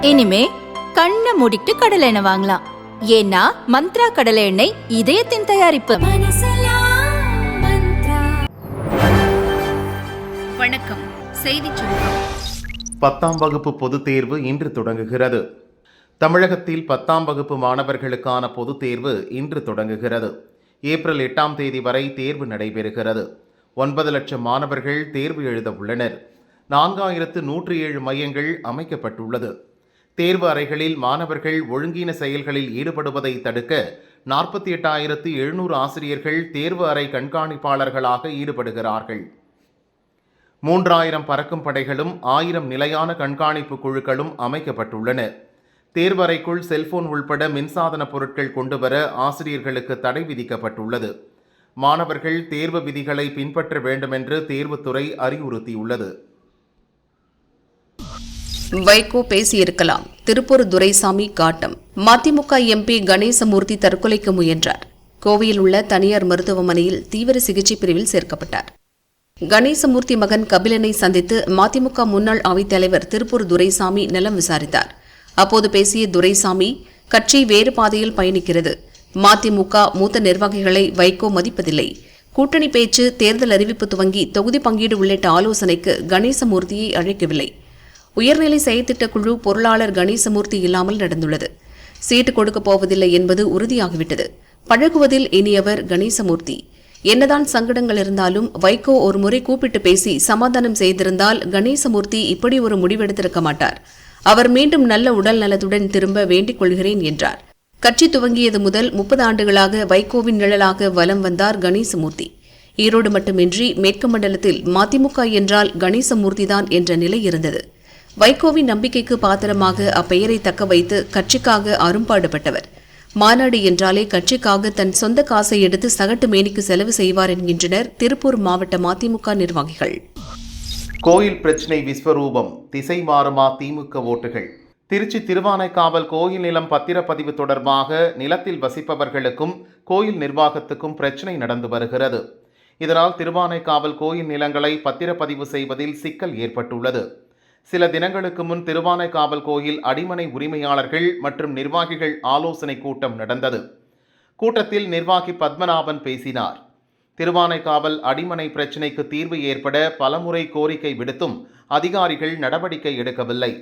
இனிமே கண்ணை மூடிட்டு கடலை எண்ணெய் வாங்கலாம். ஏன்னா மந்த்ரா கடலை எண்ணெய் இதயத்தின் தயாரிப்பு. வணக்கம். செய்தி சுருக்கம். பத்தாம் வகுப்பு பொதுத் தேர்வு இன்று தொடங்குகிறது. தமிழகத்தில் பத்தாம் வகுப்பு மாணவர்களுக்கான பொதுத் தேர்வு இன்று தொடங்குகிறது. ஏப்ரல் எட்டாம் தேதி வரை தேர்வு நடைபெறுகிறது. ஒன்பது லட்சம் மாணவர்கள் தேர்வு எழுத உள்ளனர். நான்காயிரத்து நூற்றி ஏழு மையங்கள் அமைக்கப்பட்டுள்ளது. தேர்வு அறைகளில் மாணவர்கள் ஒழுங்கீன செயல்களில் ஈடுபடுவதை தடுக்க நாற்பத்தி எட்டாயிரத்து எழுநூறு ஆசிரியர்கள் தேர்வு அறை கண்காணிப்பாளர்களாக ஈடுபடுகிறார்கள். மூன்றாயிரம் பறக்கும் படைகளும் ஆயிரம் நிலையான கண்காணிப்பு குழுக்களும் அமைக்கப்பட்டுள்ளன. தேர்வறைக்குள் செல்போன் உள்பட மின்சாதன பொருட்கள் கொண்டுவர ஆசிரியர்களுக்கு தடை விதிக்கப்பட்டுள்ளது. மாணவர்கள் தேர்வு விதிகளை பின்பற்ற வேண்டுமென்று தேர்வுத்துறை அறிவுறுத்தியுள்ளது. வைகோ பேசியிருக்கலாம். திருப்பூர் துரைசாமி காட்டம். மதிமுக எம்பி கணேசமூர்த்தி தற்கொலைக்கு முயன்றார். கோவையில் உள்ள தனியார் மருத்துவமனையில் தீவிர சிகிச்சை பிரிவில் சேர்க்கப்பட்டார். கணேசமூர்த்தி மகன் கபிலனை சந்தித்து மதிமுக முன்னாள் அவைத்தலைவர் திருப்பூர் துரைசாமி நலம் விசாரித்தார். அப்போது பேசிய துரைசாமி கட்சி வேறு பாதையில் பயணிக்கிறது. மதிமுக மூத்த நிர்வாகிகளை வைகோ மதிப்பதில்லை. கூட்டணி பேச்சு தேர்தல் அறிவிப்பு துவங்கி தொகுதி பங்கீடு உள்ளிட்ட ஆலோசனைக்கு கணேசமூர்த்தியை அழைக்கவில்லை. உயர்நிலை செயற்திட்ட குழு பொருளாளர் கணேசமூர்த்தி இல்லாமல் நடந்துள்ளது. சீட்டு கொடுக்கப் போவதில்லை என்பது உறுதியாகிவிட்டது. பழகுவதில் இனியவர் கணேசமூர்த்தி. என்னதான் சங்கடங்கள் இருந்தாலும் வைகோ ஒரு முறை கூப்பிட்டு பேசி சமாதானம் செய்திருந்தால் கணேசமூர்த்தி இப்படி ஒரு முடிவெடுத்திருக்க மாட்டார். அவர் மீண்டும் நல்ல உடல் நலத்துடன் திரும்ப வேண்டிக் கொள்கிறேன் என்றார். கட்சி துவங்கியது முதல் முப்பது ஆண்டுகளாக வைகோவின் நிழலாக வலம் வந்தார் கணேசமூர்த்தி. ஈரோடு மட்டுமின்றி மேற்கு மண்டலத்தில் மதிமுக என்றால் கணேசமூர்த்திதான் என்ற நிலை இருந்தது. வைகோவின் நம்பிக்கைக்கு பாத்திரமாக அப்பெயரை தக்க வைத்து கட்சிக்காக அரும்பாடுபட்டவர். மாநாடு என்றாலே கட்சிக்காக தன் சொந்த காசை எடுத்து சகட்டு மேனிக்கு செலவு செய்வார் என்கின்றனர் திருப்பூர் மாவட்ட மதிமுக நிர்வாகிகள். கோயில் பிரச்சினை விஸ்வரூபம் திசை மாறுமா திமுக ஓட்டுகள். திருச்சி திருவானைக்காவல் கோயில் நிலம் பத்திரப்பதிவு தொடர்பாக நிலத்தில் வசிப்பவர்களுக்கும் கோயில் நிர்வாகத்துக்கும் பிரச்சினை நடந்து வருகிறது. இதனால் திருவானைக்காவல் கோயில் நிலங்களை பத்திரப்பதிவு செய்வதில் சிக்கல் ஏற்பட்டுள்ளது. சில தினங்களுக்கு முன் திருவானைக்காவல் கோயில் அடிமனை உரிமையாளர்கள் மற்றும் நிர்வாகிகள் ஆலோசனை கூட்டம் நடந்தது. கூட்டத்தில் நிர்வாகி பத்மநாபன் பேசினார். திருவானைக்காவல் அடிமனை பிரச்சினைக்கு தீர்வு ஏற்பட பலமுறை கோரிக்கை விடுத்தும் அதிகாரிகள் நடவடிக்கை எடுக்கவில்லை.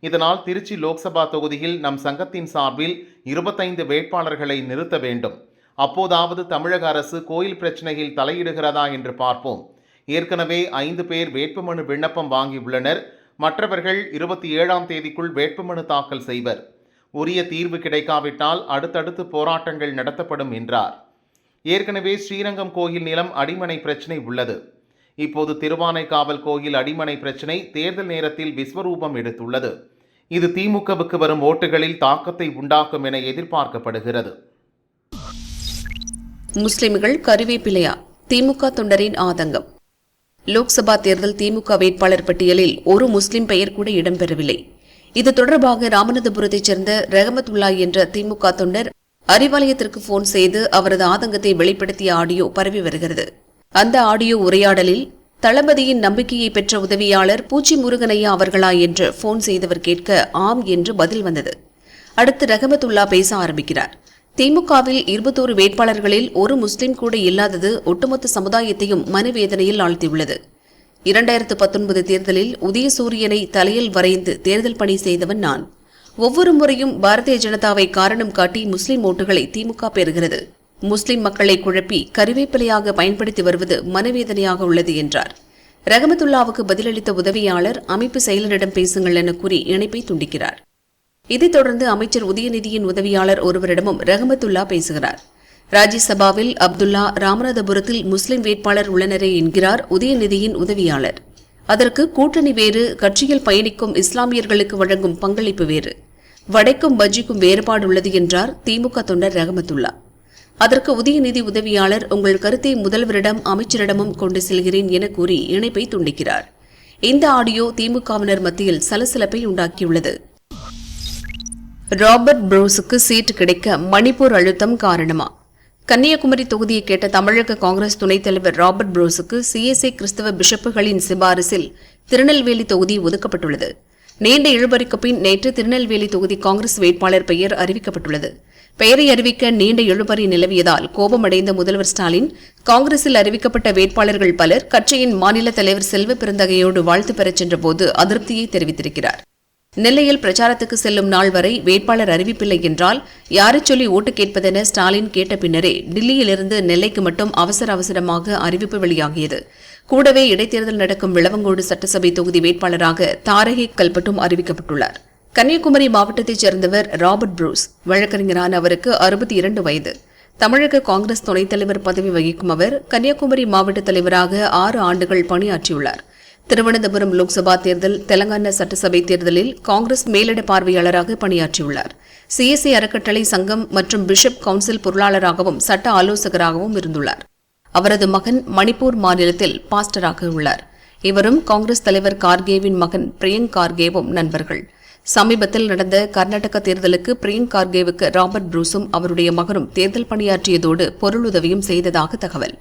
இதனால் திருச்சி லோக்சபா தொகுதியில் நம் சங்கத்தின் சார்பில் இருபத்தைந்து வேட்பாளர்களை நிறுத்த வேண்டும். அப்போதாவது தமிழக அரசு கோயில் பிரச்சனையில் தலையிடுகிறதா என்று பார்ப்போம். ஏற்கனவே ஐந்து பேர் வேட்புமனு விண்ணப்பம் வாங்கியுள்ளனர். மற்றவர்கள் இருபத்தி ஏழாம் தேதிக்குள் வேட்புமனு தாக்கல் செய்வர். உரிய தீர்வு கிடைக்காவிட்டால் அடுத்தடுத்து போராட்டங்கள் நடத்தப்படும் என்றார். ஏற்கனவே ஸ்ரீரங்கம் கோயில் நிலம் அடிமனை பிரச்சினை உள்ளது. இப்போது திருவானைக்காவல் கோயில் அடிமனை பிரச்சினை தேர்தல் நேரத்தில் விஸ்வரூபம் எடுத்துள்ளது. இது திமுகவுக்கு வரும் ஓட்டுகளில் தாக்கத்தை உண்டாக்கும் என எதிர்பார்க்கப்படுகிறது. முஸ்லிம்கள் கருவேப்பிலையா திமுக தொண்டரின் ஆதங்கம். லோக்சபா தேர்தல் திமுக வேட்பாளர் பட்டியலில் ஒரு முஸ்லிம் பெயர் கூட இடம்பெறவில்லை. இது தொடர்பாக ராமநாதபுரத்தைச் சேர்ந்த ரஹமத்துல்லா என்ற திமுக தொண்டர் அறிவாலயத்திற்கு போன் செய்து அவரது ஆதங்கத்தை வெளிப்படுத்திய ஆடியோ பரவி வருகிறது. அந்த ஆடியோ உரையாடலில் தளபதியின் நம்பிக்கையை பெற்ற உதவியாளர் பூச்சி முருகனையா அவர்களா என்று போன் செய்தவர் கேட்க ஆம் என்று பதில் வந்தது. அடுத்து ரஹமத்துல்லா பேச ஆரம்பிக்கிறார். திமுகவில் இருபத்தோரு வேட்பாளர்களில் ஒரு முஸ்லிம் கூட இல்லாதது ஒட்டுமொத்த சமுதாயத்தையும் மனவேதனையில் ஆழ்த்தியுள்ளது. இரண்டாயிரத்து பத்தொன்பது தேர்தலில் உதயசூரியனை தலையில் வரைந்து தேர்தல் பணி செய்தவன் நான். ஒவ்வொரு முறையும் பாரதிய ஜனதாவை காரணம் காட்டி முஸ்லிம் ஓட்டுகளை திமுக பெறுகிறது. முஸ்லிம் மக்களை குழப்பி கருவேப்பிலையாக பயன்படுத்தி வருவது மனவேதனையாக உள்ளது என்றார். ரஹமத்துல்லாவுக்கு பதிலளித்த உதவியாளர் அமைப்பு செயலரிடம் பேசுங்கள் என கூறி இணைப்பை துண்டிக்கிறார். இதைத் தொடர்ந்து அமைச்சர் உதயநிதியின் உதவியாளர் ஒருவரிடமும் ரஹமத்துல்லா பேசுகிறார். ராஜ்யசபாவில் அப்துல்லா ராமநாதபுரத்தில் முஸ்லிம் வேட்பாளர் உள்ளனரே என்கிறார் உதயநிதியின் உதவியாளர். அதற்கு கூட்டணி வேறு கட்சியில் பயணிக்கும் இஸ்லாமியர்களுக்கு வழங்கும் பங்களிப்பு வேறு. வடைக்கும் பஜ்ஜிக்கும் வேறுபாடு உள்ளது என்றார் திமுக தொண்டர் ரஹமத்துல்லா. அதற்கு உதயநிதி உதவியாளர் உங்கள் கருத்தை முதல்வரிடம் அமைச்சரிடமும் கொண்டு செல்கிறேன் என கூறி இணைப்பை துண்டிக்கிறார். இந்த ஆடியோ திமுகவினர் மத்தியில் சலசலப்பை உண்டாக்கியுள்ளது. ராபர்ட் புரூஸுக்கு சீட் கிடைக்க மணிப்பூர் அழுத்தம் காரணமா? கன்னியாகுமரி தொகுதியை கேட்ட தமிழக காங்கிரஸ் துணைத் தலைவர் ராபர்ட் புரூஸுக்கு சிஎஸ்ஐ கிறிஸ்தவ பிஷப்புகளின் சிபாரிசில் திருநெல்வேலி தொகுதி ஒதுக்கப்பட்டுள்ளது. நீண்ட இழுபறிக்கு பின் நேற்று திருநெல்வேலி தொகுதி காங்கிரஸ் வேட்பாளர் பெயர் அறிவிக்கப்பட்டுள்ளது. பெயரை அறிவிக்க நீண்ட இழுபறி நிலவியதால் கோபமடைந்த முதல்வர் ஸ்டாலின் காங்கிரஸில் அறிவிக்கப்பட்ட வேட்பாளர்கள் பலர் கட்சியின் மாநில தலைவர் செல்வ பெருந்தகையோடு வாழ்த்து பெறச் சென்றபோது அதிருப்தியை தெரிவித்திருக்கிறார். நெல்லையில் பிரச்சாரத்துக்கு செல்லும் நாள் வரை வேட்பாளர் அறிவிப்பில்லை என்றால் யாரை சொல்லி ஓட்டு கேட்பதென ஸ்டாலின் கேட்ட பின்னரே டில்லியிலிருந்து நெல்லைக்கு மட்டும் அவசர அவசரமாக அறிவிப்பு வெளியாகியது. கூடவே இடைத்தேர்தல் நடக்கும் விளவங்கோடு சட்டசபை தொகுதி வேட்பாளராக தாரகி கல்பட்டும் அறிவிக்கப்பட்டுள்ளார். கன்னியாகுமரி மாவட்டத்தைச் சேர்ந்தவர் ராபர்ட் ப்ரூஸ் வழக்கறிஞரான அவருக்கு அறுபத்தி இரண்டு வயது. தமிழக காங்கிரஸ் துணைத் தலைவர் பதவி வகிக்கும் அவர் கன்னியாகுமரி மாவட்ட தலைவராக ஆறு ஆண்டுகள் பணியாற்றியுள்ளார். திருவனந்தபுரம் லோக்சபா தேர்தல் தெலங்கானா சட்டசபை தேர்தலில் காங்கிரஸ் மேலிட பார்வையாளராக பணியாற்றியுள்ளார். சிஎஸ்ஐ அறக்கட்டளை சங்கம் மற்றும் பிஷப் கவுன்சில் பொருளாளராகவும் சட்ட ஆலோசகராகவும் இருந்துள்ளார். அவரது மகன் மணிப்பூர் மாநிலத்தில் பாஸ்டராக உள்ளார். இவரும் காங்கிரஸ் தலைவர் கார்கேவின் மகன் பிரியங்க் கார்கேவும் நண்பர்கள். சமீபத்தில் நடந்த கர்நாடக தேர்தலுக்கு பிரியங்க் கார்கேவுக்கு ராபர்ட் ப்ரூஸும் அவருடைய மகனும் தேர்தல் பணியாற்றியதோடு பொருளுதவியும் செய்ததாக தகவல்.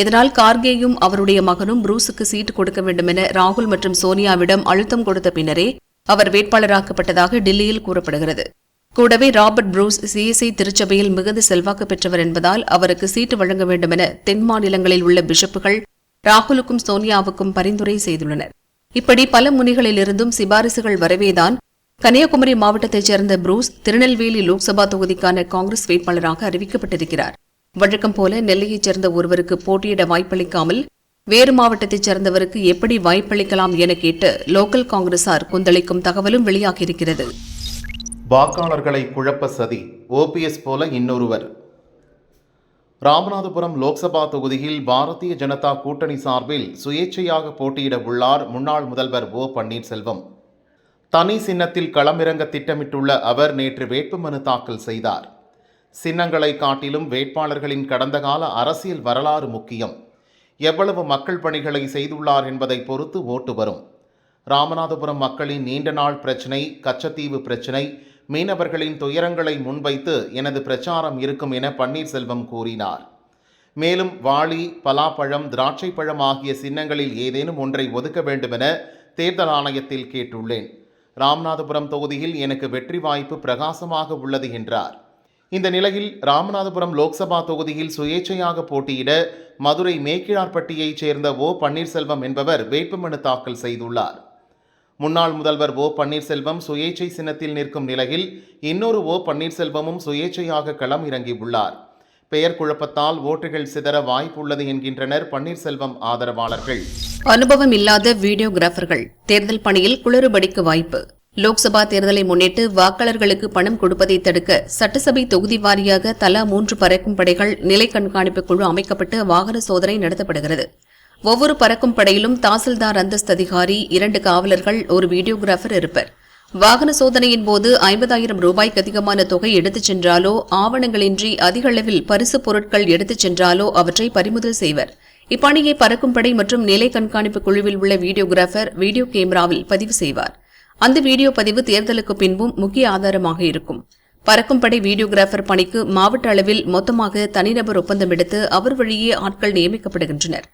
இதனால் கார்கேயும் அவருடைய மகனும் புரூஸுக்கு சீட்டு கொடுக்க வேண்டும் என ராகுல் மற்றும் சோனியாவிடம் அழுத்தம் கொடுத்த பின்னரே அவர் வேட்பாளராக்கப்பட்டதாக டெல்லியில் கூறப்படுகிறது. கூடவே ராபர்ட் புரூஸ் சிஎஸ்ஐ திருச்சபையில் மிகுந்த செல்வாக்கு பெற்றவர் என்பதால் அவருக்கு சீட்டு வழங்க வேண்டும் என தென் மாநிலங்களில் உள்ள பிஷப்புகள் ராகுலுக்கும் சோனியாவுக்கும் பரிந்துரை செய்துள்ளனர். இப்படி பல முனிகளிலிருந்தும் சிபாரிசுகள் வரவேதான் கன்னியாகுமரி மாவட்டத்தைச் சேர்ந்த புரூஸ் திருநெல்வேலி லோக்சபா தொகுதிக்கான காங்கிரஸ் வேட்பாளராக அறிவிக்கப்பட்டிருக்கிறார். வழக்கம் போல நெல்லையைச் சேர்ந்த ஒருவருக்கு போட்டியிட வாய்ப்பளிக்காமல் வேறு மாவட்டத்தைச் சேர்ந்தவருக்கு எப்படி வாய்ப்பளிக்கலாம் என கேட்டு லோக்கல் காங்கிரசார் கொந்தளிக்கும் தகவலும் வெளியாகியிருக்கிறது. வாக்காளர்களை குழப்ப சதி ஓபிஎஸ் போல இன்னொருவர். ராமநாதபுரம் லோக்சபா தொகுதியில் பாரதிய ஜனதா கூட்டணி சார்பில் சுயேட்சையாக போட்டியிட உள்ளார் முன்னாள் முதல்வர் ஓ பன்னீர்செல்வம். தனி சின்னத்தில் களமிறங்க திட்டமிட்டுள்ள அவர் நேற்று வேட்புமனு தாக்கல் செய்தார். சின்னங்களை காட்டிலும் வேட்பாளர்களின் கடந்த கால அரசியல் வரலாறு முக்கியம். எவ்வளவு மக்கள் பணிகளை செய்துள்ளார் என்பதை பொறுத்து ஓட்டு வரும். ராமநாதபுரம் மக்களின் நீண்ட நாள் பிரச்சினை கச்சத்தீவு பிரச்சினை மீனவர்களின் துயரங்களை முன்வைத்து எனது பிரச்சாரம் இருக்கும் என பன்னீர்செல்வம் கூறினார். மேலும் வாளி பலாப்பழம் திராட்சை பழம் ஆகிய சின்னங்களில் ஏதேனும் ஒன்றை ஒதுக்க வேண்டுமென தேர்தல் ஆணையத்தில் கேட்டுள்ளேன். ராமநாதபுரம் தொகுதியில் எனக்கு வெற்றி வாய்ப்பு பிரகாசமாக உள்ளது என்றார். இந்த நிலையில் ராமநாதபுரம் லோக்சபா தொகுதியில் சுயேட்சையாக போட்டியிட மதுரை மேக்கிழார்பட்டியைச் சேர்ந்த ஓ பன்னீர்செல்வம் என்பவர் வேட்புமனு தாக்கல் செய்துள்ளார். முன்னாள் முதல்வர் ஓ பன்னீர்செல்வம் சுயேட்சை சின்னத்தில் நிற்கும் நிலையில் இன்னொரு ஓ பன்னீர்செல்வமும் சுயேட்சையாக களம் இறங்கியுள்ளார். பெயர் குழப்பத்தால் ஓட்டுகள் சிதற வாய்ப்புள்ளது என்கின்றனர் பன்னீர்செல்வம் ஆதரவாளர்கள். அனுபவம் இல்லாத வீடியோகிராஃபர்கள் தேர்தல் பணியில் குளறுபடிக்கு வாய்ப்பு. லோக்சபா தேர்தலை முன்னிட்டு வாக்காளர்களுக்கு பணம் கொடுப்பதை தடுக்க சட்டசபை தொகுதி வாரியாக தலா மூன்று பறக்கும் படைகள் நிலை கண்காணிப்பு குழு அமைக்கப்பட்டு வாகன சோதனை நடத்தப்படுகிறது. ஒவ்வொரு பறக்கும் படையிலும் தாசில்தார் அந்தஸ்து அதிகாரி இரண்டு காவலர்கள் ஒரு வீடியோகிராஃபர் இருப்பர். வாகன சோதனையின் போது ஐம்பதாயிரம் ரூபாய்க்கு அதிகமான தொகை எடுத்துச் சென்றாலோ ஆவணங்களின்றி அதிக அளவில் பரிசுப் பொருட்கள் எடுத்துச் சென்றாலோ அவற்றை பறிமுதல் செய்வர். இப்பணியை பறக்கும் படை மற்றும் நிலை கண்காணிப்பு குழுவில் உள்ள வீடியோகிராஃபர் வீடியோ கேமராவில் பதிவு செய்வார். அந்த வீடியோ பதிவு தேர்தலுக்கு பின்பும் முக்கிய ஆதாரமாக இருக்கும். பறக்கும் படை வீடியோகிராஃபர் பணிக்கு மாவட்ட அளவில் மொத்தமாக தனிநபர் ஒப்பந்தம் எடுத்து அவர் வழியே ஆட்கள் நியமிக்கப்படுகின்றனர்.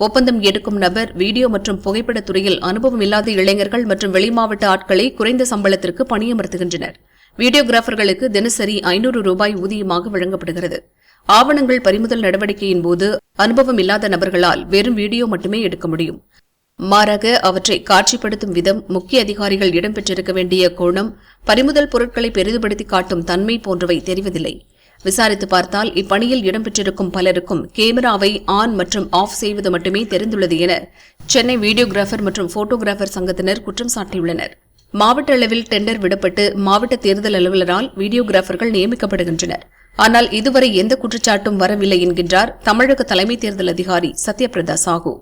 ஒப்பந்தம் எடுக்கும் நபர் வீடியோ மற்றும் புகைப்படத் துறையில் அனுபவம் இல்லாத இளைஞர்கள் மற்றும் வெளிமாவட்ட ஆட்களை குறைந்த சம்பளத்திற்கு பணியமர்த்துகின்றனர். வீடியோகிராஃபர்களுக்கு தினசரி ஐநூறு ரூபாய் ஊதியமாக வழங்கப்படுகிறது. ஆவணங்கள் பறிமுதல் நடவடிக்கையின் போது அனுபவம் இல்லாத நபர்களால் வெறும் வீடியோ மட்டுமே எடுக்க முடியும். மாறாக அவற்றை காட்சிப்படுத்தும் விதம் முக்கிய அதிகாரிகள் இடம்பெற்றிருக்க வேண்டிய கோணம் பறிமுதல் பொருட்களை பெரிதுபடுத்தி காட்டும் தன்மை போன்றவை தெரிவதில்லை. விசாரித்து பார்த்தால் இப்பணியில் இடம்பெற்றிருக்கும் பலருக்கும் கேமராவை ஆன் மற்றும் ஆஃப் செய்வது மட்டுமே தெரிந்துள்ளது என சென்னை வீடியோகிராஃபர் மற்றும் போட்டோகிராஃபர் சங்கத்தினர் குற்றம் சாட்டியுள்ளனர். மாவட்ட அளவில் டெண்டர் விடப்பட்டு மாவட்ட தேர்தல் அலுவலரால் வீடியோகிராஃபர்கள் நியமிக்கப்படுகின்றனர். ஆனால் இதுவரை எந்த குற்றச்சாட்டும் வரவில்லை என்கின்றார் தமிழக தலைமை தேர்தல் அதிகாரி சத்யபிரதா சாஹூ.